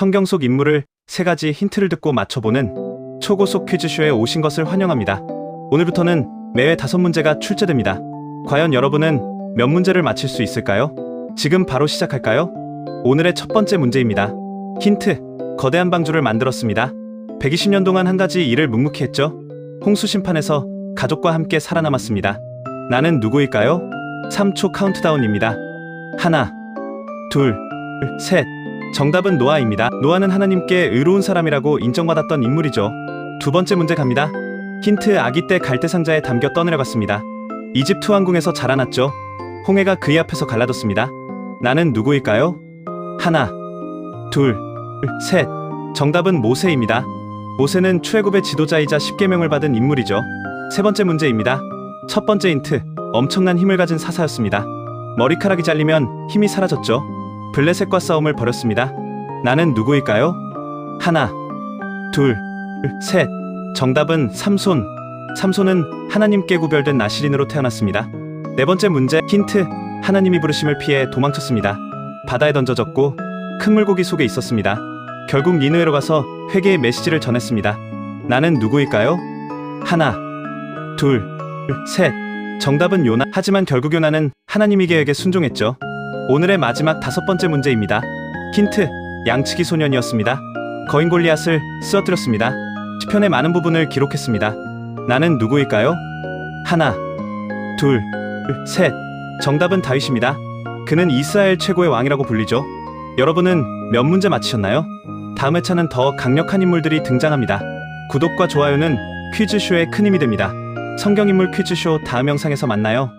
성경 속 인물을 세 가지 힌트를 듣고 맞춰보는 초고속 퀴즈쇼에 오신 것을 환영합니다. 오늘부터는 매회 다섯 문제가 출제됩니다. 과연 여러분은 몇 문제를 맞힐 수 있을까요? 지금 바로 시작할까요? 오늘의 첫 번째 문제입니다. 힌트. 거대한 방주를 만들었습니다. 120년 동안 한 가지 일을 묵묵히 했죠. 홍수 심판에서 가족과 함께 살아남았습니다. 나는 누구일까요? 3초 카운트다운입니다. 하나, 둘, 셋. 정답은 노아입니다. 노아는 하나님께 의로운 사람이라고 인정받았던 인물이죠. 두 번째 문제 갑니다. 힌트 아기 때 갈대 상자에 담겨 떠내려갔습니다. 이집트 왕궁에서 자라났죠. 홍해가 그의 앞에서 갈라졌습니다. 나는 누구일까요? 하나, 둘, 셋. 정답은 모세입니다. 모세는 출애굽의 지도자이자 십계명을 받은 인물이죠. 세 번째 문제입니다. 첫 번째 힌트. 엄청난 힘을 가진 사사였습니다. 머리카락이 잘리면 힘이 사라졌죠. 블레셋과 싸움을 벌였습니다. 나는 누구일까요? 하나, 둘, 셋. 정답은 삼손. 삼손은 하나님께 구별된 나시린으로 태어났습니다. 네 번째 문제 힌트. 하나님이 부르심을 피해 도망쳤습니다. 바다에 던져졌고 큰 물고기 속에 있었습니다. 결국 니느웨로 가서 회개의 메시지를 전했습니다. 나는 누구일까요? 하나, 둘, 셋. 정답은 요나. 하지만 결국 요나는 하나님의 계획에 순종했죠. 오늘의 마지막 다섯 번째 문제입니다. 힌트. 양치기 소년이었습니다. 거인 골리앗을 쓰러뜨렸습니다. 시편의 많은 부분을 기록했습니다. 나는 누구일까요? 하나, 둘, 셋. 정답은 다윗입니다. 그는 이스라엘 최고의 왕이라고 불리죠. 여러분은 몇 문제 맞히셨나요? 다음 회차는 더 강력한 인물들이 등장합니다. 구독과 좋아요는 퀴즈쇼에 큰 힘이 됩니다. 성경인물 퀴즈쇼 다음 영상에서 만나요.